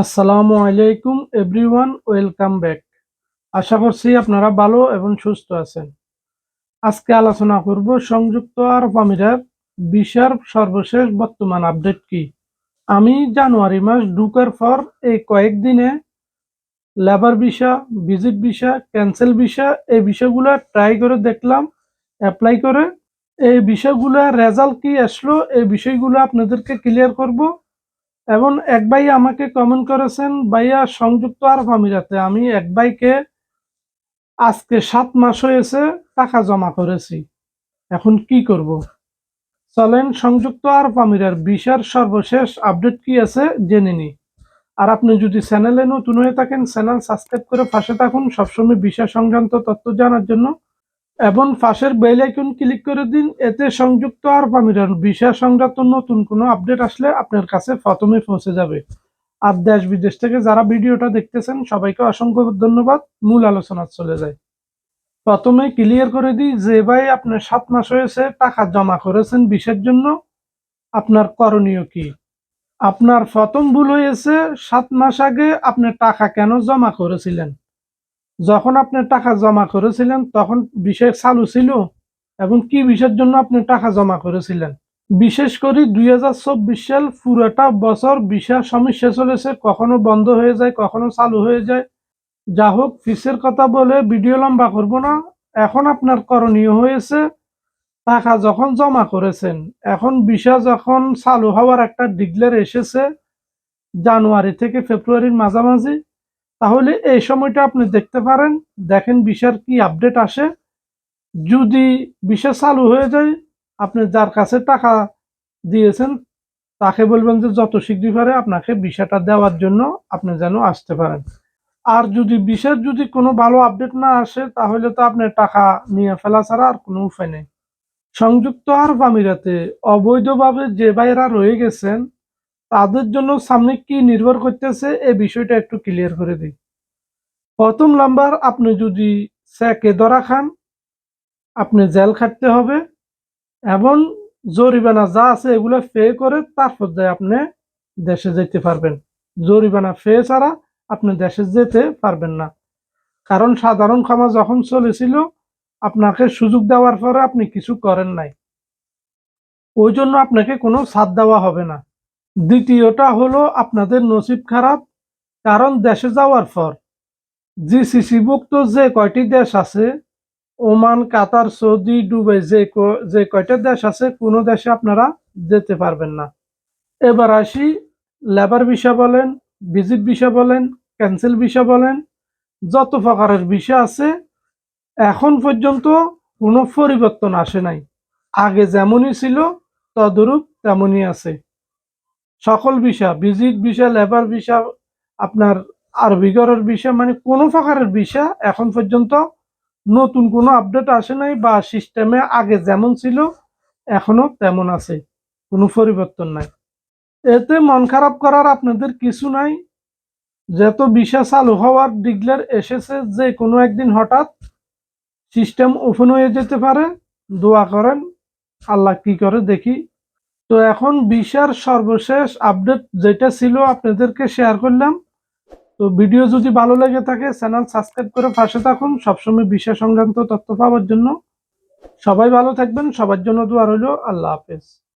আসসালামু আলাইকুম, everyone, welcome back. আশা করছি আপনারা ভালো এবং সুস্থ আছেন। আজকে আলোচনা করব সংযুক্ত আরব আমিরাত ভিসার সর্বশেষ বর্তমান আপডেট কি। আমি জানুয়ারি মাস ঢুকার পর এই কয়েকদিনে labour visa, visit visa, cancel visa, এই বিষয়গুলো ট্রাই করে দেখলাম, অ্যাপ্লাই করে। এই বিষয়গুলো রেজাল্ট কি আসলো, এই বিষয়গুলো আপনাদেরকে ক্লিয়ার করব। এবং এক ভাই আমাকে কমেন্ট করেছেন, ভাইয়া, সংযুক্ত আরব আমিরাতে আমি এক ভাইকে আজকে সাত মাস হয়েছে টাকা জমা করেছি। এখন কি করব? চলেন, সংযুক্ত আরব আমিরার বিশার সর্বশেষ আপডেট কি আছে জেনে নি আর আপনি যদি চ্যানেলে নতুন হয়ে থাকেন চ্যানেল সাবস্ক্রাইব করে পাশে থাকুন। সবসময় বিষয় সংক্রান্ত তথ্য জানার জন্য এবং পাশের বেল আইকন ক্লিক করে দিন, এতে সংযুক্ত আরব আমিরাত ভিসা সংক্রান্ত নতুন কোনো আপডেট আসলে আপনার কাছে প্রথমে পৌঁছে যাবে। আর দেশ বিদেশ থেকে যারা ভিডিওটা দেখতেছেন, সবাইকে অসংখ্য ধন্যবাদ। মূল আলোচনা চলে যায়। প্রথমে ক্লিয়ার করে দিই যে ভাই, আপনার সাত মাস হয়েছে, টাকা জমা করেছেন বিষের জন্য। আপনার করণীয় কি? আপনার প্রথম ভুল হয়েছে, সাত মাস আগে আপনি টাকা কেন জমা করেছিলেন? যখন আপনি টাকা জমা করেছিলেন, তখন বিষয় চালু ছিল এবং কি বিষয়ের জন্য আপনি টাকা জমা করেছিলেন? বিশেষ করে দুই হাজার চব্বিশ সাল পুরোটা বছর বিশাল সমস্যা চলেছে কখনো বন্ধ হয়ে যায়, কখনো চালু হয়ে যায়। যা হোক, ফিসের কথা বলে ভিডিও লম্বা করব না। এখন আপনার করণীয় হয়েছে টাকা যখন জমা করেছেন, এখন বিষা যখন চালু হওয়ার একটা ডিক্লেয়ার এসেছে, জানুয়ারি থেকে ফেব্রুয়ারির মাঝামাঝি। তাহলে এই সময়টা আপনি দেখতে পারেন। দেখেন বিষার কি আপডেট আসে। যদি বিষয় চালু হয়ে যায়, আপনি যার কাছে টাকা দিয়েছেন, তাকে বলবেন যে যত শীঘ্রই পারে আপনাকে বিষয়টা দেওয়ার জন্য আপনি যেন আসতে পারেন। আর যদি বিষয়ের যদি কোনো ভালো আপডেট না আসে, তাহলে তো আপনার টাকা নিয়ে ফেলা ছাড়া আর কোনো উপায় নেই। সংযুক্ত আরব আমিরাতে অবৈধভাবে যে ভাইরা রয়ে গেছেন তাদের জন্য সামনে কি নির্ভর করতেছে, এই বিষয়টা একটু ক্লিয়ার করে দিই। প্রথম নাম্বার আপনি যদি স্যাকে ধরা খান, আপনি জেল খাটতে হবে এবং জরিমানা যা আছে এগুলো পে করে তারপর যায় আপনি দেশে যেতে পারবেন। জরিমানা পে ছাড়া আপনি দেশে যেতে পারবেন না। কারণ সাধারণ ক্ষমা যখন চলেছিল, আপনাকে সুযোগ দেওয়ার পরে আপনি কিছু করেন নাই। ওই জন্য আপনাকে কোনো সাথ দেওয়া হবে না। দ্বিতীয়টা হলো আপনাদের নসিব খারাপ, কারণ দেশে যাওয়ার পর জিসিসিভুক্ত যে কয়টি দেশ আছে, ওমান, কাতার, সৌদি, দুবাই, যে যে কয়টা দেশ আছে, কোনো দেশে আপনারা যেতে পারবেন না। এবার আসি, লেবার ভিসা বলেন, ভিজিট ভিসা বলেন, ক্যান্সেল ভিসা বলেন, যত প্রকারের ভিসা আছে, এখন পর্যন্ত কোনো পরিবর্তন আসে নাই। আগে যেমনই ছিল, তদরূপ তেমনই আছে। সকল visa visit visa labour visa আপনার আরবি ঘরের ভিসা মানে কোনো প্রকারের ভিসা এখন পর্যন্ত নতুন কোনো আপডেট আসে নাই বা সিস্টেমে আগে যেমন ছিল, এখনও তেমন আছে, কোনো পরিবর্তন নাই। এতে মন খারাপ করার আপনাদের কিছু নাই। যত ভিসা চালু হওয়ার ডিক্লেয়ার এসেছে, যে কোনো একদিন হঠাৎ সিস্টেম ওপেন হয়ে যেতে পারে, দোয়া করেন, আল্লাহ কি করে দেখি। তো এখন বিশার সর্বশেষ আপডেট যেটা ছিল আপনাদেরকে শেয়ার করলাম। তো ভিডিও যদি ভালো লেগে থাকে চ্যানেল সাবস্ক্রাইব করে পাশে থাকুন। সবসময় বিষয় সংক্রান্ত তথ্য পাওয়ার জন্য। সবাই ভালো থাকবেন, সবার জন্য দোয়া রইল। আল্লাহ হাফেজ।